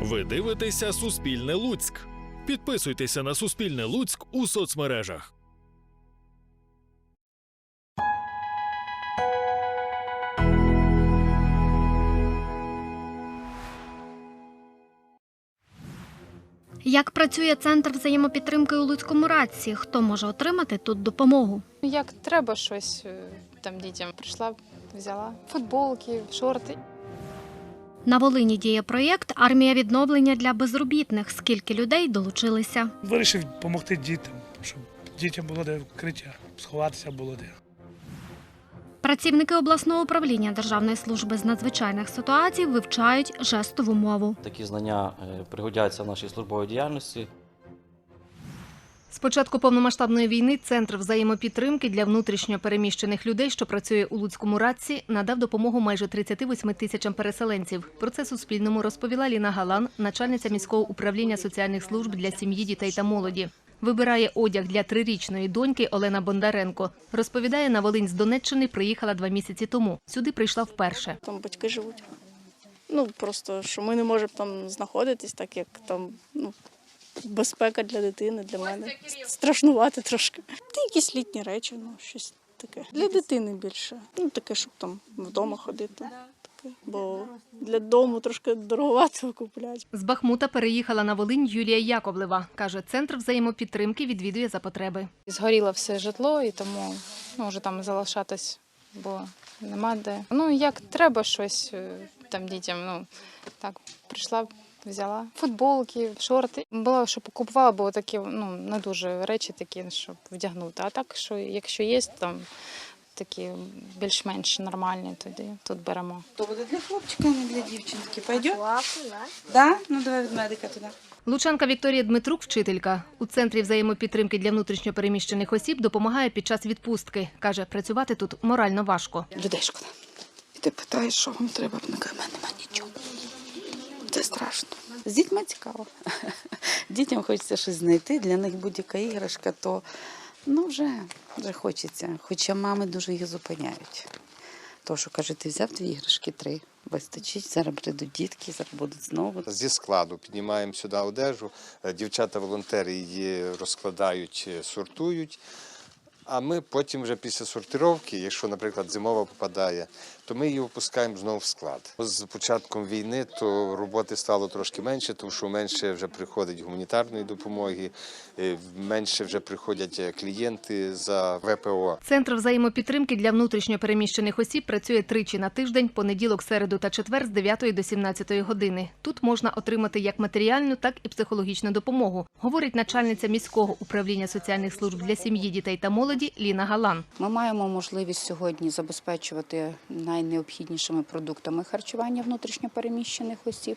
Ви дивитеся Суспільне Луцьк. Підписуйтеся на Суспільне Луцьк у соцмережах. Як працює центр взаємопідтримки у Луцькому радці? Хто може отримати тут допомогу? Як треба щось е, там дітям, прийшла, взяла футболки, шорти. На Волині діє проєкт Армія відновлення для безробітних. Скільки людей долучилися? Вирішив допомогти дітям, щоб дітям було де вкриття, сховатися було де. Працівники обласного управління Державної служби з надзвичайних ситуацій вивчають жестову мову. Такі знання е, пригодяться в нашій службовій діяльності. З початку повномасштабної війни Центр взаємопідтримки для внутрішньо переміщених людей, що працює у Луцькому радці, надав допомогу майже 38 тисячам переселенців. Про це Суспільному розповіла Ліна Галан, начальниця міського управління соціальних служб для сім'ї, дітей та молоді. Вибирає одяг для трирічної доньки Олена Бондаренко. Розповідає, на Волинь з Донеччини приїхала два місяці тому. Сюди прийшла вперше. Там батьки живуть. Ну просто що ми не можемо там знаходитись, так як там ну, безпека для дитини, для мене. Страшнувати трошки. Та якісь літні речі, ну щось таке. Для дитини більше. Ну таке, щоб там вдома ходити. Таке. Бо для дому трошки дороговато купляти. З Бахмута переїхала на Волинь Юлія Яковлева. Каже, центр взаємопідтримки відвідує за потреби. Згоріло все житло, і тому ну, вже там залишатись, бо нема де. Ну, як треба щось е, там дітям, ну так, прийшла, взяла футболки, шорти. Було, що покупувала, бо такі ну, не дуже речі такі, щоб вдягнути. А так, що якщо є там такі більш-менш нормальні, тоді тут беремо. То буде для хлопчика, а не для дівчинки. Пойдет? Да? Ну давай від медика туди. Лучанка Вікторія Дмитрук, вчителька. У центрі взаємопідтримки для внутрішньопереміщених осіб допомагає під час відпустки. Каже, працювати тут морально важко. Людей шкода. І ти питаєш, що вам треба, вона каже, «В мене нема нічого. Це страшно. З дітьми цікаво. Дітям хочеться щось знайти, для них будь-яка іграшка, то ну вже, вже хочеться. Хоча мами дуже їх зупиняють. То, що каже, ти взяв дві іграшки, три. Вистачить, зараз прийдуть дітки, зараз будуть знову. Зі складу піднімаємо сюди одежу, е, дівчата-волонтери її розкладають, е, сортують. А ми потім вже після сортировки, якщо, наприклад, зимова попадає, то ми її опускаємо знову в склад. З початком війни то роботи стало трошки менше, тому що менше вже приходить гуманітарної допомоги, е, менше вже приходять е, клієнти за ВПО. Центр взаємопідтримки для внутрішньопереміщених осіб працює тричі на тиждень, понеділок, середу та четвер з 9 до 17 години. Тут можна отримати як матеріальну, так і психологічну допомогу, говорить начальниця міського управління соціальних служб для сім'ї, дітей та молоді Ліна Галан. Ми маємо можливість сьогодні забезпечувати найнеобхіднішими продуктами харчування внутрішньопереміщених осіб,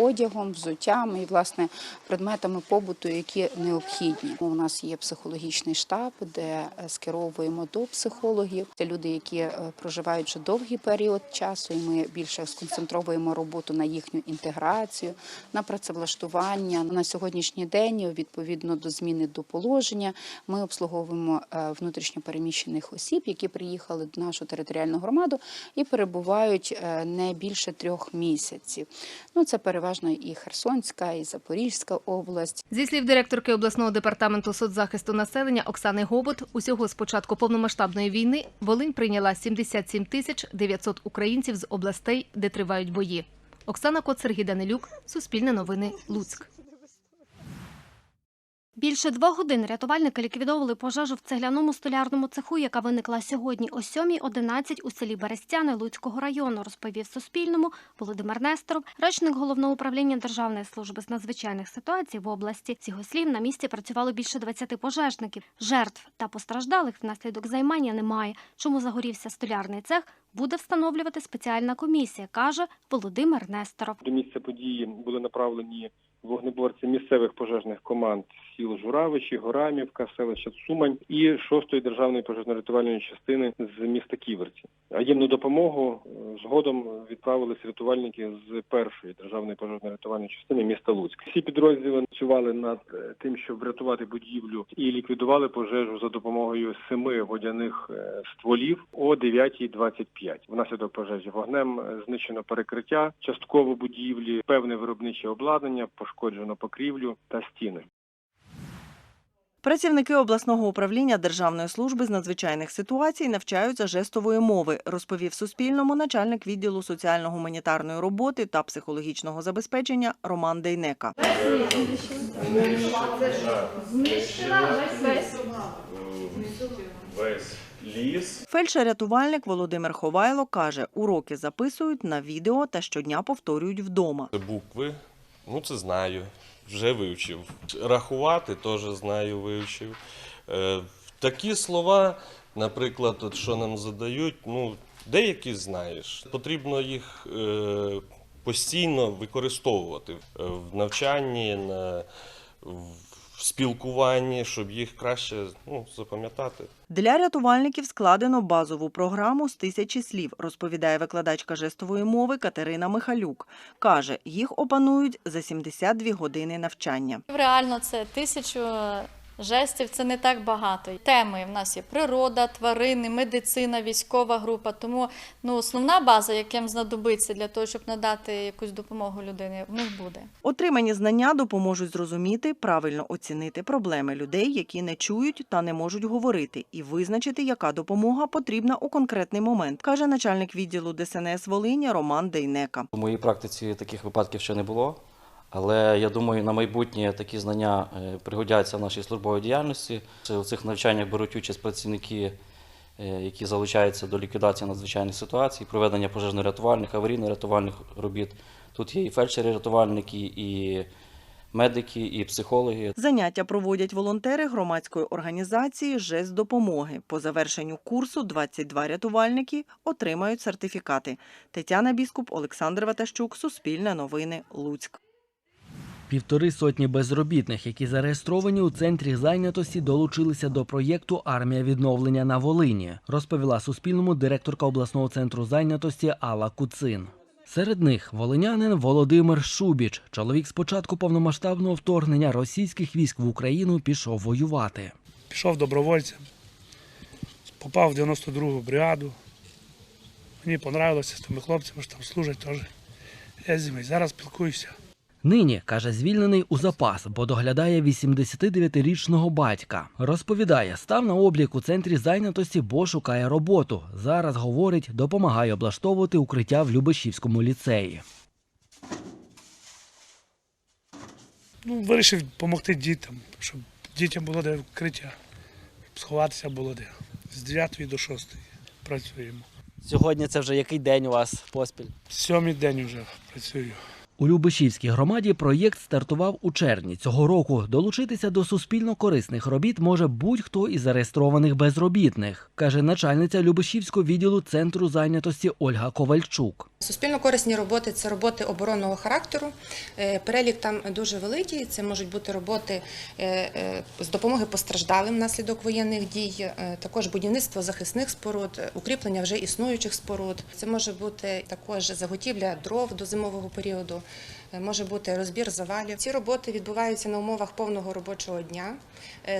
одягом, взуттям і власне предметами побуту, які необхідні. У нас є психологічний штаб, де е, скеровуємо до психологів. Це люди, які е, проживають вже довгий період часу, і ми більше сконцентровуємо роботу на їхню інтеграцію, на працевлаштування. На сьогоднішній день, відповідно до зміни до положення, ми обслуговуємо е, внутрішньопереміщених осіб, які приїхали до нашу територіальну громаду і перебувають е, не більше трьох місяців. Ну це переважно і Херсонська, і Запорізька область. Зі слів директорки обласного департаменту соцзахисту населення Оксани Гобот, усього з початку повномасштабної війни Волинь прийняла 77 тисяч 900 українців з областей, де тривають бої. Оксана Кот, Сергій Данилюк, Суспільне новини, Луцьк. Більше двох годин рятувальники ліквідовували пожежу в цегляному столярному цеху, яка виникла сьогодні о 7.11 у селі Берестяни Луцького району, розповів Суспільному Володимир Несторов, речник головного управління Державної служби з надзвичайних ситуацій в області. З його слів, на місці працювало більше 20 пожежників. Жертв та постраждалих внаслідок займання немає. Чому загорівся столярний цех, буде встановлювати спеціальна комісія, каже Володимир Несторов. До місця події були направлені вогнеборці місцевих пожежних команд сіл Журавичі, Горамівка, селища Сумань і 6-ї державної пожежно-рятувальної частини з міста Ківерці. Аємну допомогу е, Згодом відправилися рятувальники з першої державної пожежно-рятувальної частини міста Луцьк. Всі підрозділи працювали над е, тим, щоб врятувати будівлю і ліквідували пожежу за допомогою семи водяних е, стволів о 9.25. Внаслідок пожежі вогнем знищено перекриття, частково будівлі, певне виробниче обладнання, пошкоджено покрівлю та стіни. Працівники обласного управління Державної служби з надзвичайних ситуацій навчаються жестової мови, розповів Суспільному начальник відділу соціально-гуманітарної роботи та психологічного забезпечення Роман Дейнека. Весь ліс. Фельдшер-рятувальник Володимир Ховайло каже, уроки записують на відео та щодня повторюють вдома. Це букви. Ну, це знаю. Вже вивчив. Рахувати теж знаю, вивчив. Е, такі слова, наприклад, от, що нам задають, ну, деякі знаєш. Потрібно їх е, постійно використовувати е, в навчанні, на, в спілкуванні, щоб їх краще ну, запам'ятати. Для рятувальників складено базову програму з тисячі слів, розповідає викладачка жестової мови Катерина Михалюк. Каже, їх опанують за 72 години навчання. Реально це тисячу жестів, це не так багато. Теми в нас є природа, тварини, медицина, військова група. Тому ну, основна база, яким знадобиться для того, щоб надати якусь допомогу людині, в них буде. Отримані знання допоможуть зрозуміти, правильно оцінити проблеми людей, які не чують та не можуть говорити, і визначити, яка допомога потрібна у конкретний момент, каже начальник відділу ДСНС Волині Роман Дейнека. У моїй практиці таких випадків ще не було, але я думаю, на майбутнє такі знання е, пригодяться нашій службовій діяльності. У цих навчаннях беруть участь працівники, е, які залучаються до ліквідації надзвичайних ситуацій, проведення пожежно-рятувальних, аварійно-рятувальних робіт. Тут є і фельдшери-рятувальники, і медики, і психологи. Заняття проводять волонтери громадської організації «Жест допомоги». По завершенню курсу 22 рятувальники отримають сертифікати. Тетяна Біскуп, Олександр Ватащук, Суспільне новини, Луцьк. Півтори сотні безробітних, які зареєстровані у центрі зайнятості, долучилися до проєкту Армія відновлення на Волині, розповіла Суспільному директорка обласного центру зайнятості Алла Куцин. Серед них волинянин Володимир Шубіч. Чоловік з початку повномасштабного вторгнення російських військ в Україну пішов воювати. Пішов добровольцем, попав в 92-гу бригаду. Мені понравилося з тими хлопцями, що там служать теж. Я з ними зараз спілкуюся. Нині, каже, звільнений у запас, бо доглядає 89-річного батька. Розповідає, став на облік у центрі зайнятості, бо шукає роботу. Зараз, говорить, допомагає облаштовувати укриття в Любешівському ліцеї. Ну, вирішив допомогти дітям, щоб дітям було де вкриття, щоб сховатися було де. З 9 до 6 працюємо. Сьогодні це вже який день у вас поспіль? Сьомий день вже працюю. У Любешівській громаді проєкт стартував у червні цього року. Долучитися до суспільно корисних робіт може будь-хто із зареєстрованих безробітних, каже начальниця Любешівського відділу центру зайнятості Ольга Ковальчук. Суспільно корисні роботи це роботи оборонного характеру. Е, Перелік там дуже великий. Це можуть бути роботи е, е, з допомоги постраждалим внаслідок воєнних дій, також будівництво захисних споруд, укріплення вже існуючих споруд. Це може бути також заготівля дров до зимового періоду. Може бути розбір завалів. Ці роботи відбуваються на умовах повного робочого дня.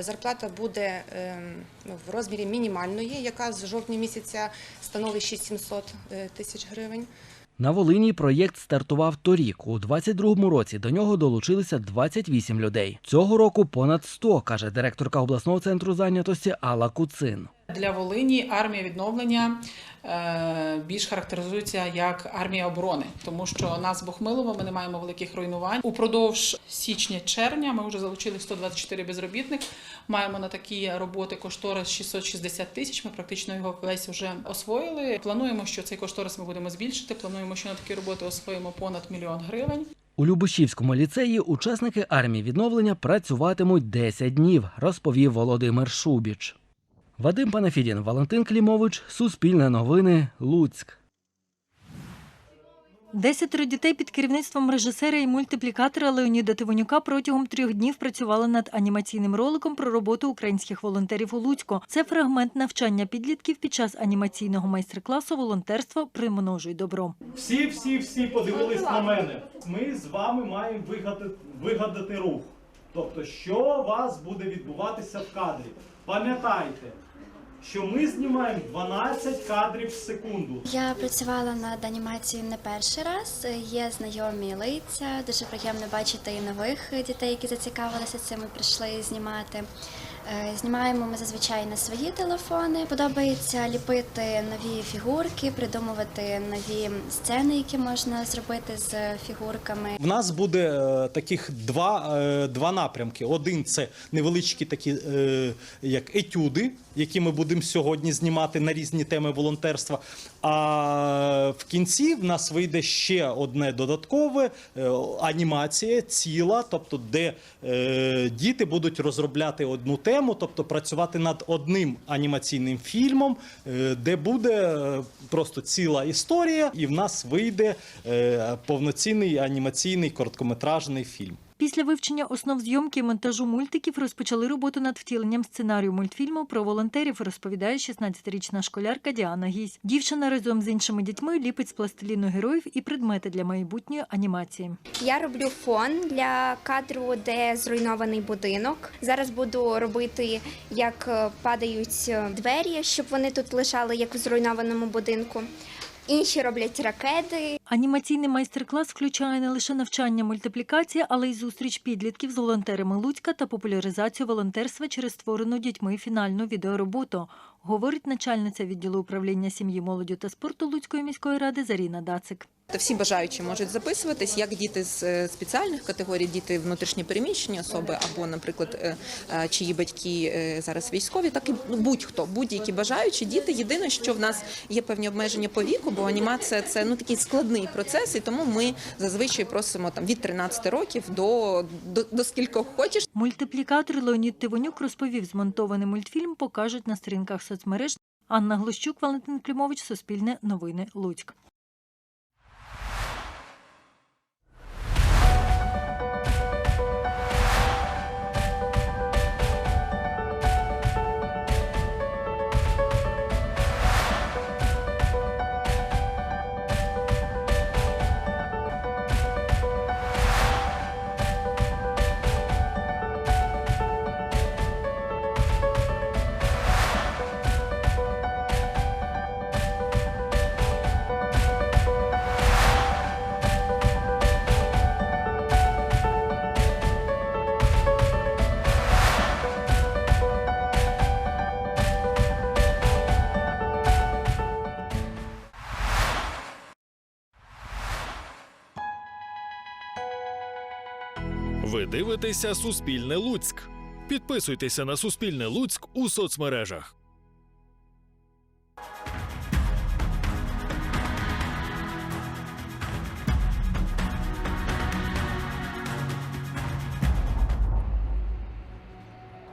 Зарплата буде е, ну, в розмірі мінімальної, яка з жовтня місяця становить 6700 е, тисяч гривень. На Волині проєкт стартував торік. У 22-му році до нього долучилися 28 людей. Цього року понад 100, каже директорка обласного центру зайнятості Алла Куцин. Для Волині армія відновлення е, більш характеризується як армія оборони, тому що нас Бохмилово, ми не маємо великих руйнувань. Упродовж січня-червня ми вже залучили 124 безробітних. Маємо на такі роботи кошторис 660 тисяч. Ми практично його весь вже освоїли. Плануємо, що цей кошторис ми будемо збільшити. Плануємо, що на такі роботи освоїмо понад мільйон гривень. У Любешівському ліцеї учасники армії відновлення працюватимуть 10 днів, розповів Володимир Шубіч. Вадим Панафідін, Валентин Клімович, Суспільне новини, Луцьк. Десятеро дітей під керівництвом режисера і мультиплікатора Леоніда Тивонюка протягом трьох днів працювали над анімаційним роликом про роботу українських волонтерів у Луцьку. Це фрагмент навчання підлітків під час анімаційного майстер-класу волонтерство примножуй добро. Всі, всі, всі подивились на мене. Ми з вами маємо вигадати, вигадати рух. Тобто, що у вас буде відбуватися в кадрі. Пам'ятайте, що ми знімаємо 12 кадрів в секунду. Я працювала над анімацією не перший раз. Є знайомі лиця. Дуже приємно бачити і нових дітей, які зацікавилися цим і прийшли знімати. Е, Знімаємо ми зазвичай на свої телефони. Подобається ліпити нові фігурки, придумувати нові сцени, які можна зробити з фігурками. В нас буде е, таких два, е, два напрямки. Один це невеличкі такі як етюди, які ми будемо сьогодні знімати на різні теми волонтерства. А в кінці в нас вийде ще одне додаткове анімація ціла, тобто де діти будуть розробляти одну тему, тобто працювати над одним анімаційним фільмом, е, де буде е, просто ціла історія, і в нас вийде е, повноцінний анімаційний короткометражний фільм. Після вивчення основ зйомки і монтажу мультиків розпочали роботу над втіленням сценарію мультфільму про волонтерів, розповідає 16-річна школярка Діана Гісь. Дівчина разом з іншими дітьми ліпить з пластиліну героїв і предмети для майбутньої анімації. Я роблю фон для кадру, де зруйнований будинок. Зараз буду робити, як е, падають е, двері, щоб вони тут лежали, як в зруйнованому будинку. Інші роблять ракети. Анімаційний майстер-клас включає не лише навчання мультиплікації, але й зустріч підлітків з волонтерами Луцька та популяризацію волонтерства через створену дітьми фінальну відеороботу, говорить начальниця відділу управління сім'ї, молоді та спорту Луцької міської ради Заріна Дацик. Всі бажаючі можуть записуватись, як діти з е, спеціальних категорій, діти внутрішньопереміщені особи, або, наприклад, е, е, чиї батьки зараз військові, так і ну, будь-хто, будь-які бажаючі діти. Єдине, що в нас є певні обмеження по віку, бо анімація це ну такий складний процес, і тому ми зазвичай просимо там від 13 років до, до, до скількох хочеш. Мультиплікатор Леонід Тивонюк розповів, змонтований мультфільм покажуть на сторінках соцмереж. Анна Глущук, Валентин Клімович, Суспільне новини Луцьк. Ви дивитеся Суспільне Луцьк. Підписуйтеся на Суспільне Луцьк у соцмережах.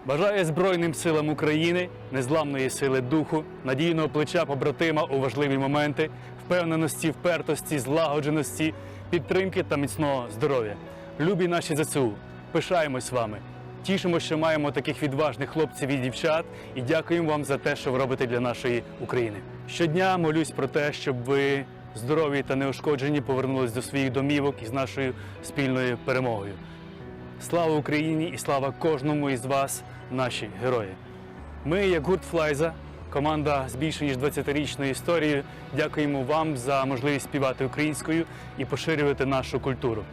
Бажаю Збройним силам України незламної сили духу, надійного плеча побратима у важливі моменти, впевненості, впертості, злагодженості, підтримки та міцного здоров'я. Любі наші ЗСУ, пишаємось вами. Тішимо, що маємо таких відважних хлопців і дівчат, і дякуємо вам за те, що ви робите для нашої України. Щодня молюсь про те, щоб ви здорові та неушкоджені повернулись до своїх домівок із нашою спільною перемогою. Слава Україні і слава кожному із вас, наші герої. Ми, як гурт Флайза, команда з більше ніж 20-річною історією, дякуємо вам за можливість співати українською і поширювати нашу культуру.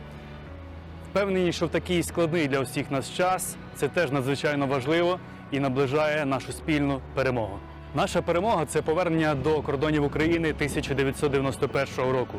Впевнені, що в такий складний для усіх нас час це теж надзвичайно важливо і наближає нашу спільну перемогу. Наша перемога це повернення до кордонів України 1991 року.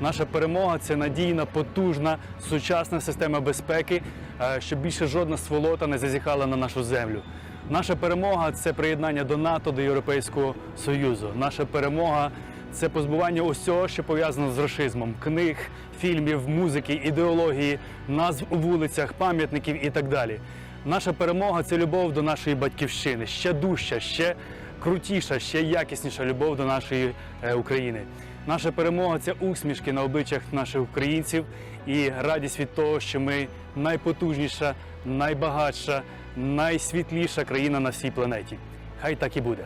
Наша перемога це надійна, потужна, сучасна система безпеки, е, щоб більше жодна сволота не зазіхала на нашу землю. Наша перемога це приєднання до НАТО, до Європейського Союзу. Наша перемога це позбування усього, що пов'язано з рашизмом: книг, фільмів, музики, ідеології, назв у вулицях, пам'ятників і так далі. Наша перемога це любов до нашої батьківщини, ще дужча, ще крутіша, ще якісніша любов до нашої е, України. Наша перемога це усмішки на обличчях наших українців і радість від того, що ми найпотужніша, найбагатша, найсвітліша країна на всій планеті. Хай так і буде.